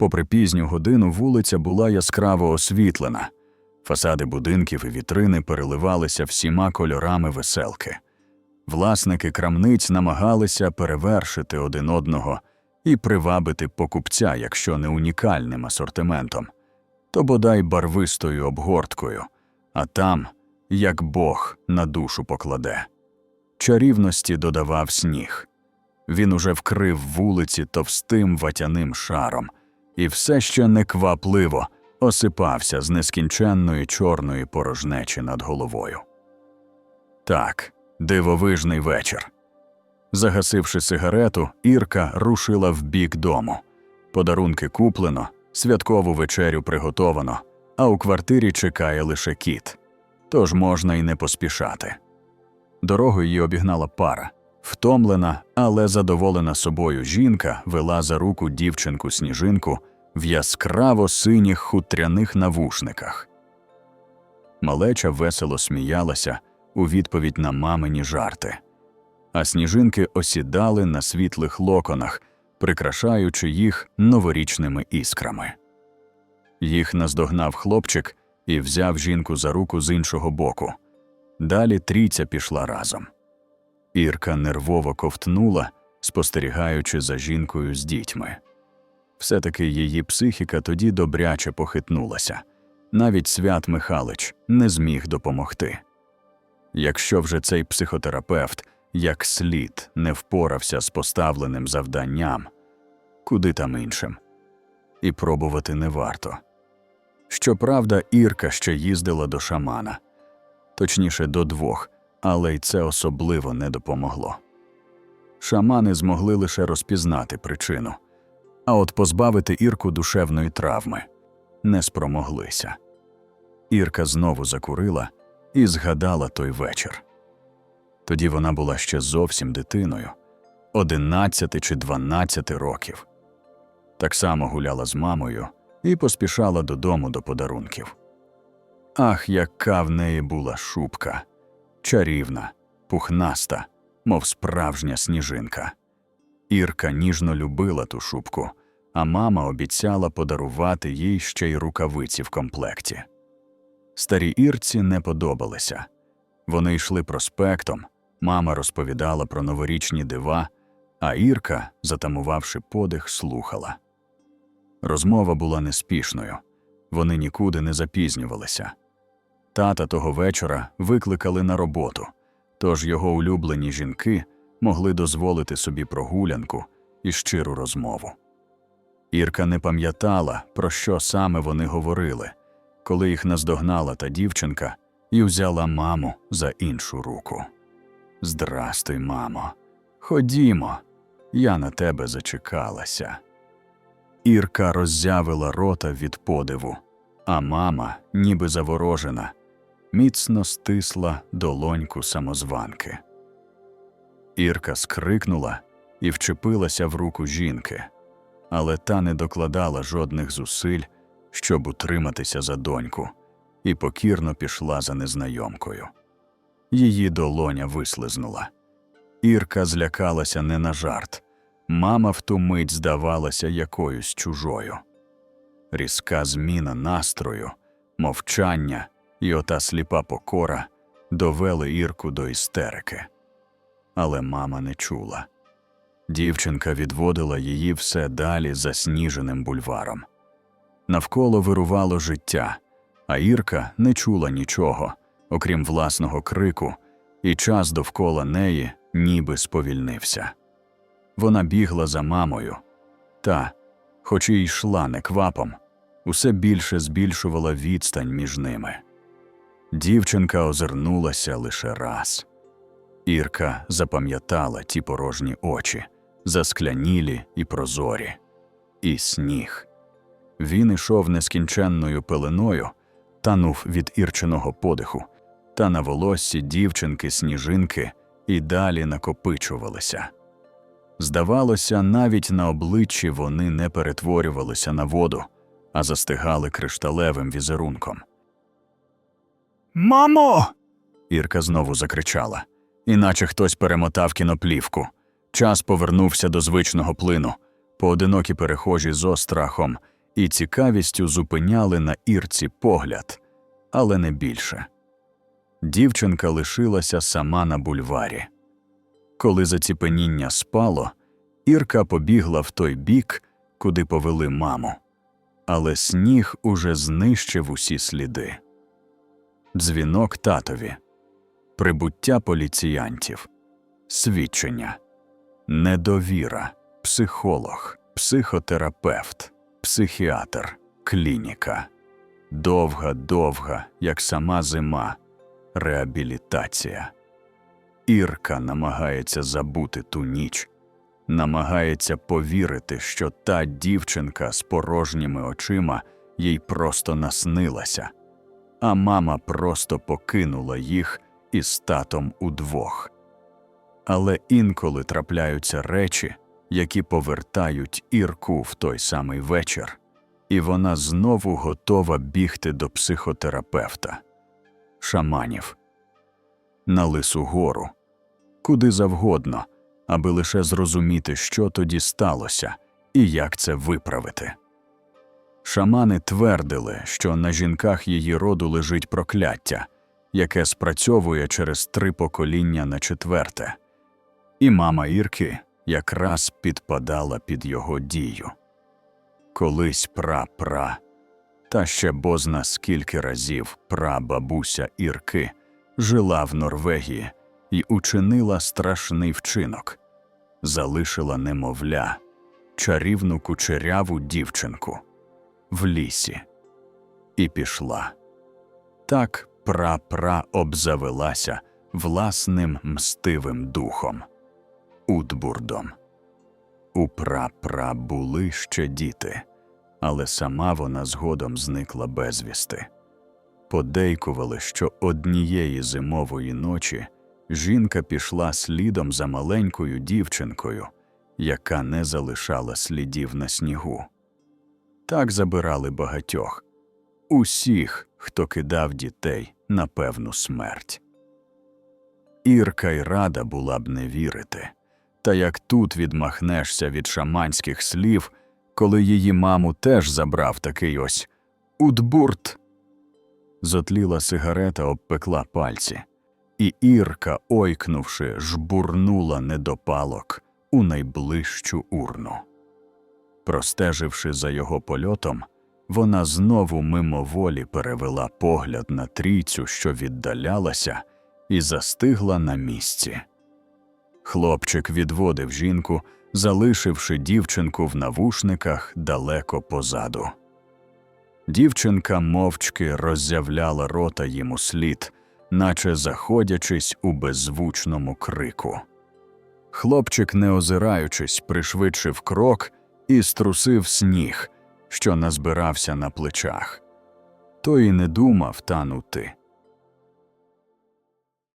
Попри пізню годину, вулиця була яскраво освітлена. Фасади будинків і вітрини переливалися всіма кольорами веселки. Власники крамниць намагалися перевершити один одного і привабити покупця, якщо не унікальним асортиментом, то бодай барвистою обгорткою, а там, як Бог на душу покладе. Чарівності додавав сніг. Він уже вкрив вулиці товстим ватяним шаром, і все ще неквапливо осипався з нескінченної чорної порожнечі над головою. Так, дивовижний вечір. Загасивши сигарету, Ірка рушила в бік дому. Подарунки куплено, святкову вечерю приготовано, а у квартирі чекає лише кіт. Тож можна й не поспішати. Дорогою її обігнала пара. Втомлена, але задоволена собою жінка вела за руку дівчинку сніжинку в яскраво синіх хутряних навушниках. Малеча весело сміялася у відповідь на мамині жарти, а сніжинки осідали на світлих локонах, прикрашаючи їх новорічними іскрами. Їх наздогнав хлопчик і взяв жінку за руку з іншого боку. Далі трійця пішла разом. Ірка нервово ковтнула, спостерігаючи за жінкою з дітьми. Все-таки її психіка тоді добряче похитнулася. Навіть свят Михалич не зміг допомогти. Якщо вже цей психотерапевт як слід не впорався з поставленим завданням, куди там іншим, і пробувати не варто. Щоправда, Ірка ще їздила до шамана, точніше до двох, але й це особливо не допомогло. Шамани змогли лише розпізнати причину, а от позбавити Ірку душевної травми не спромоглися. Ірка знову закурила і згадала той вечір. Тоді вона була ще зовсім дитиною, 11 чи 12 років. Так само гуляла з мамою і поспішала додому до подарунків. Ах, яка в неї була шубка! чарівна, пухнаста, мов справжня сніжинка. Ірка ніжно любила ту шубку, а мама обіцяла подарувати їй ще й рукавиці в комплекті. Старі Ірці не подобалися. Вони йшли проспектом, мама розповідала про новорічні дива, а Ірка, затамувавши подих, слухала. Розмова була неспішною, вони нікуди не запізнювалися. Тата того вечора викликали на роботу, тож його улюблені жінки могли дозволити собі прогулянку і щиру розмову. Ірка не пам'ятала, про що саме вони говорили, коли їх наздогнала та дівчинка і взяла маму за іншу руку. Здрастуй, мамо, ходімо, я на тебе зачекалася. Ірка роззявила рота від подиву, а мама, ніби заворожена, міцно стисла долоньку самозванки. Ірка скрикнула і вчепилася в руку жінки, але та не докладала жодних зусиль, щоб утриматися за доньку, і покірно пішла за незнайомкою. Її долоня вислизнула. Ірка злякалася не на жарт. Мама в ту мить здавалася якоюсь чужою. Різка зміна настрою, мовчання і ота сліпа покора довели Ірку до істерики. Але мама не чула. Дівчинка відводила її все далі засніженим бульваром. Навколо вирувало життя, а Ірка не чула нічого, окрім власного крику, і час довкола неї ніби сповільнився. Вона бігла за мамою, та, хоч і йшла неквапом, усе більше збільшувала відстань між ними. Дівчинка озирнулася лише раз. Ірка запам'ятала ті порожні очі, засклянілі і прозорі, і сніг. Він ішов нескінченною пеленою, танув від ірчиного подиху, та на волоссі дівчинки сніжинки і далі накопичувалися. Здавалося, навіть на обличчі вони не перетворювалися на воду, а застигали кришталевим візерунком. Мамо. Ірка знову закричала, іначе хтось перемотав кіноплівку. Час повернувся до звичного плину. Поодинокі перехожі з острахом і цікавістю зупиняли на Ірці погляд, але не більше. Дівчинка лишилася сама на бульварі. Коли заціпеніння спало, Ірка побігла в той бік, куди повели маму, але сніг уже знищив усі сліди. Дзвінок татові, прибуття поліціянтів, свідчення, недовіра, психолог, психотерапевт, психіатр, клініка. Довга, довга, як сама зима, реабілітація. Ірка намагається забути ту ніч, намагається повірити, що та дівчинка з порожніми очима їй просто наснилася, а мама просто покинула їх із татом удвох. Але інколи трапляються речі, які повертають Ірку в той самий вечір, і вона знову готова бігти до психотерапевта, шаманів, на Лису гору, куди завгодно, аби лише зрозуміти, що тоді сталося і як це виправити. Шамани твердили, що на жінках її роду лежить прокляття, яке спрацьовує через три покоління на четверте, і мама Ірки якраз підпадала під його дію. Колись пра-пра, та ще бозна скільки разів прабабуся Ірки жила в Норвегії і учинила страшний вчинок, залишила немовля, чарівну кучеряву дівчинку в лісі і пішла. Так пра-пра обзавелася власним мстивим духом Утбурдом. У пра-пра були ще діти, але сама вона згодом зникла безвісти. Подейкували, що однієї зимової ночі жінка пішла слідом за маленькою дівчинкою, яка не залишала слідів на снігу. Так забирали багатьох усіх, хто кидав дітей на певну смерть. Ірка й рада була б не вірити, та як тут відмахнешся від шаманських слів, коли її маму теж забрав такий ось удбурт. Зотліла сигарета обпекла пальці, і Ірка, ойкнувши, жбурнула недопалок у найближчу урну. Простеживши за його польотом, вона знову мимоволі перевела погляд на трійцю, що віддалялася, і застигла на місці. Хлопчик відводив жінку, залишивши дівчинку в навушниках далеко позаду. Дівчинка мовчки роззявляла рота йому слід, наче заходячись у беззвучному крику. Хлопчик, не озираючись, пришвидшив крок і струсив сніг, що назбирався на плечах. Той і не думав танути,